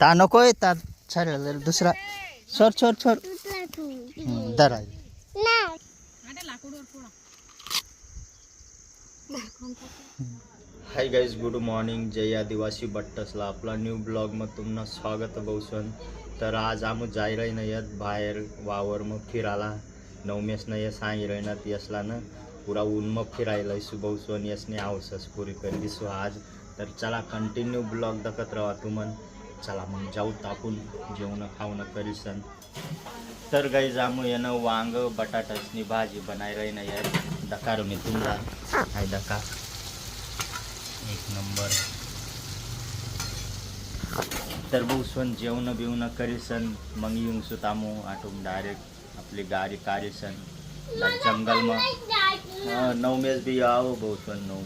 ता नकोय ता छाडलं दुसरा। सोर छोर छोर hmm, hi guys good morning जय आदिवासी बट्टसला आपला न्यू ब्लॉगमध्ये तुम्हाला स्वागत बहुसन। तर आज आम्ही जायला नाही येत बाहेर वावर मग फिरायला नवमेस नाही सांगितलं ना यसला ना पुरा ऊन मग फिरायला सु भाऊसन यसने आवसस पुरी कर दिसू आज तर चला कंटिन्यू ब्लॉग दाखत राहा तुम्ही चला मग जाऊ तापून जेवण खावणं करीसन। तर गाई जामू येणं वांग बटाटासनी भाजी बनायला नाही आहे। दकार मी तुमचा हाय दका। एक नंबर। तर बहुसन जेवण बिवणं करीसन। मग येऊन सुतामू आठवून डायरेक्ट आपली गाडी काढीसन। जंगल मग नवमेस बी नऊ बहुसन नऊ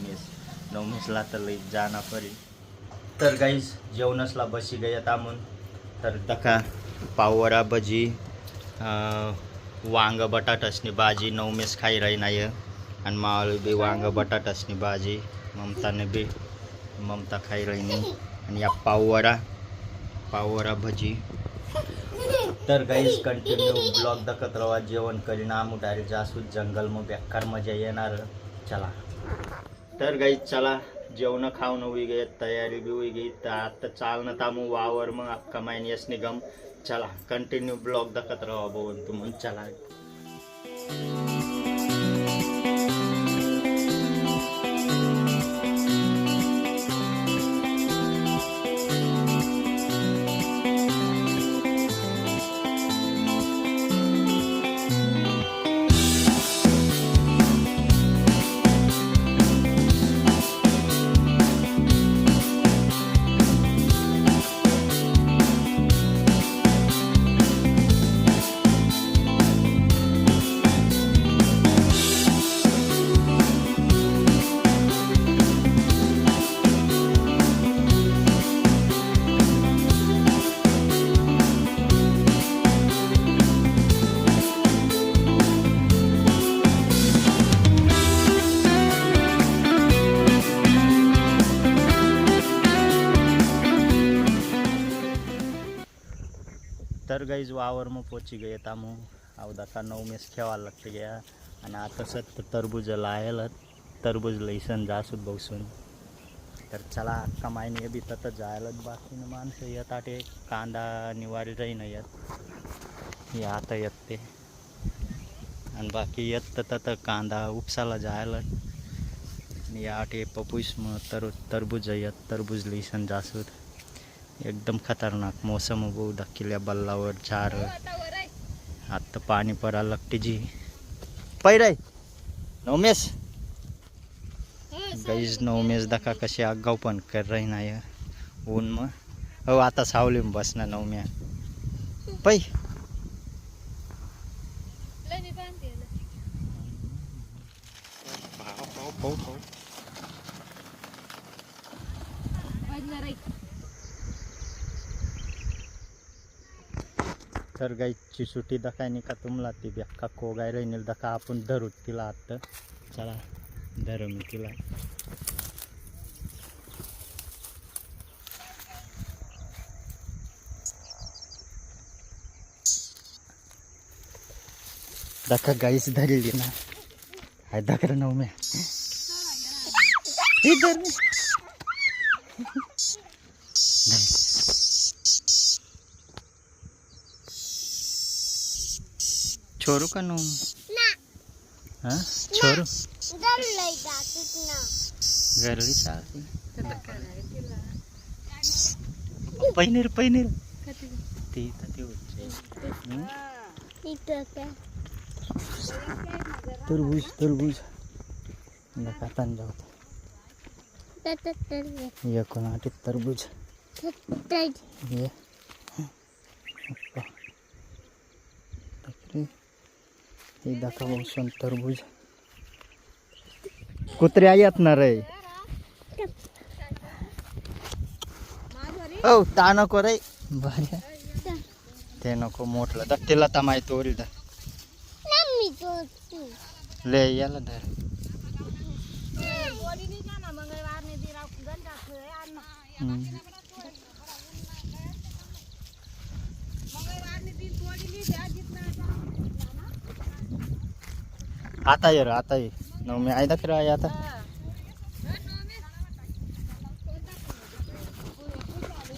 नवमेसला तर लई जाना परी तर काहीच जेवणसला बसी गया तामून तर दका पाववरा भजी वांग बटाटासनी भाजी नऊ मेस खाई राही नाही आणि मावळ बी वांग बटाटासनी भाजी ममताने बी ममता खाई राही नाही आणि या पाववरा पाववरा भजी. तर गाईज कंटिन्यू ब्लॉग दाखत राहा. जेवण करीन आमू डायरेक्ट जासू जंगल मग बेकार मजा येणार. चला. तर गाईज चला. जेवण खाऊन होई गे तयारी बी उभी गे तर आता चालणं तामू वावर मग अक्का माईन यस निगम. चला कंटिन्यू ब्लॉग दाखत राहा बघून तुम्ही. चला. तर गाईज वावर मग पोची गये तामू अहो दाखा नऊ मेस खेळायला लागते गया. आणि आता सत तरबूज लायला तरबूज लईसन जासूत बसून तर चला कमाईने बी तर जायला बाकी माणसं येत आटे कांदा निवारी राही नाही येत. हे आता येत. ते आणि बाकी येत तर कांदा उपसाला जायला. आणि या आटे पपूस मग तर तरबूज येत तरबूज लिसन जासूत एकदम खतरनाक मौसम हो, बहु धक्किल्या बल्लावर चार आत्ता पाणी परा लागते जी. पैराय नवमेस गाईज नवमेस दका कशी आगाव पण कर रही नाही ऊन मग हो आता सावली बस नवम्या. पै. तर गाईची सुट्टी दकाय नाही का तुमला ती बेक्का कोगाय राहील दका आपण धरू तिला आत्ता चला धरू मी तिला. दका गाईच धरली ना. हाय दकर नऊ मी इधर. छोरू का नऊ हा? छोरू? घरली चालते पैनीर पैनीर। ती तर ते होते तरबूज तरबूज। नका जाऊ। ये कोणाटी तरबूज। ये। हे दाखवा बसून तरबूज कुत्र्या येत ना रे हो ता नको रे बऱ्या ते नको मोठलं दट्टीला तमाय तोरी दा ले याला धर हम्म. आता ये आता ये. नवमी आहे फिर आहे आता.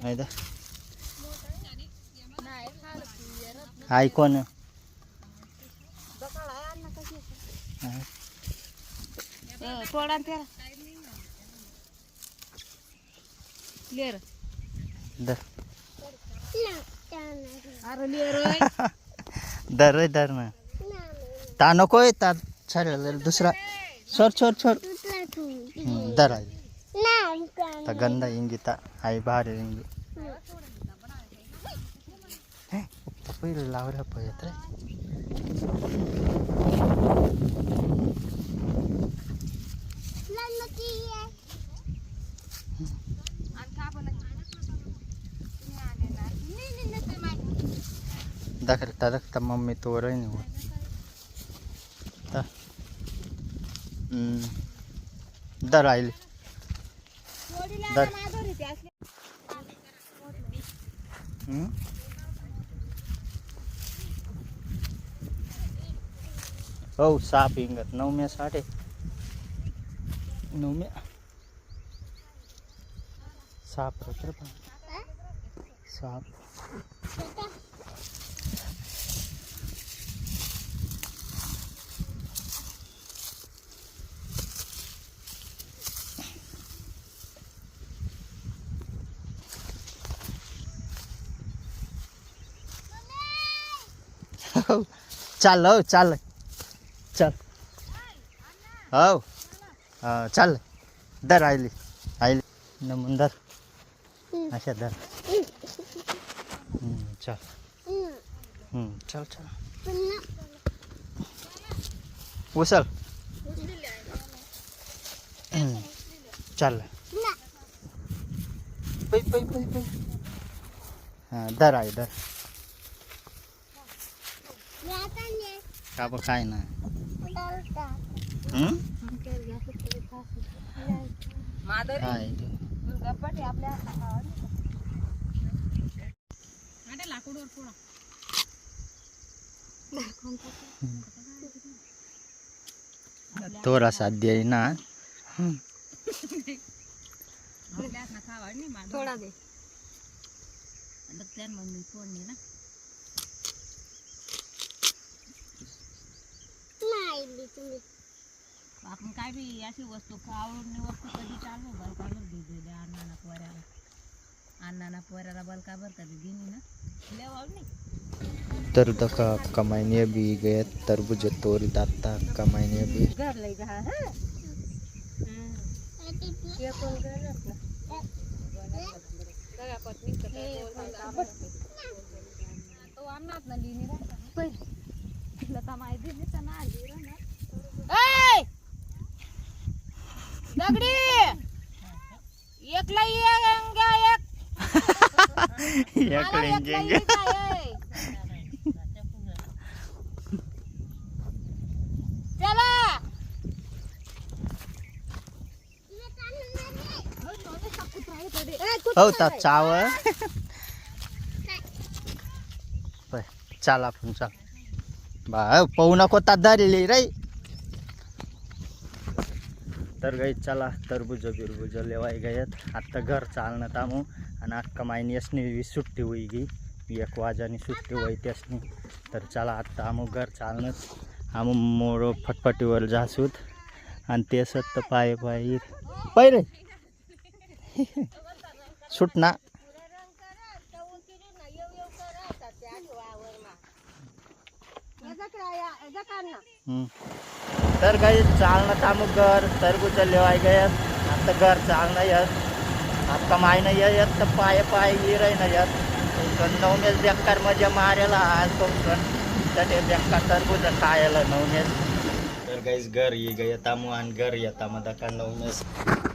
आहे? कोण त्याला लेर दर दर ना. ता नकोय ता. छाडलं दुसरा सोर सोर सोर हम्म, दर आहे ता गंदा इंगिता आई भारी इंगी हे, पहिले लावऱ्या पळत रे दाखल ता दाखता मम्मी तो रही नहीं ता हम्म, दर आईले. दर. हो साप इंगत नवम्या साठे. नवम्या. साप होत साप हो. चाल हो चाल. चल. हो. चाल. दर आयली आयली नमून दर. अशा दर. चल. चल चल. उचल हम्म, चल. पै पै पै पै. हां दर आहे दर. का बघ काय नाही हम्म? माधुरी काय गप्पाटी आपल्या लाकूडवर पुढं. तोरा साध्य आहे आपण काय बी अशी वस्तू आवडणी वस्तू कधी चालू बलकाबर दे दे दे अण्णाना पोऱ्याला. अण्णाना पोऱ्याला बलकाबर कधी दिनी ना. आवडणी तर दका कमाईने बी गए तरबूज तोरी दाता कमाईने बी. घर लय जा हा ते कोण घरच ना सगळ्या पत्नी तो अन्नात ना लिहिणी? राहता तिला का माहिती नाही तर नाही राहणार दगडी एकला ये एक याकडे इंजिंग चला हो ता चावळ बर चाल आपण चाल बा पाहू नको तात दारेली रे. तर गाई चला तरबुज बिरबुज लेवाय गयात. आता घर चालणं तामू आणि अक्का माईनी यसनी सुट्टी होई गी. एक वाजानी सुट्टी होई त्यासनी. तर चला आत्ता आमू घर चालणंच. आमू मोरो फटफटीवर जासूत. आणि ते सत्त पाय पाय. पाय रे. सुटना ना हम्म. तर काही चालणं थांबू घर टरबूज लेवाय गयत. आता घर चालणं येत. आता मायनं येत तर पाय पाय गिराय ना येत. पण नवनेच बेकार मजा मारायला आज कोण त्याने बेकार टरबूज खायला नवनेच तर काहीच घर ये गे येता मग आणि घर येता मग दका नवनेस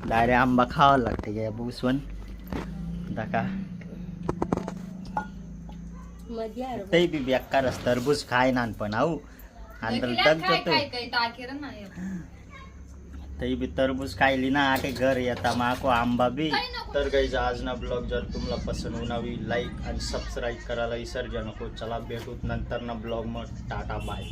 डायरेक्ट आंबा खावा लागते गे बुसवण दका. ते बी बेकार टरबूज खाय नानपण आऊ. जातो तरी बी तरबूज खायली ना आटे घर येता माको आंबा बी. तर काही आज ना ब्लॉग जर तुम्हाला पसंत होणावी लाईक आणि सबस्क्राईब करायला विसर्जा नको. चला भेटूत नंतर ना ब्लॉग मग. Tata bye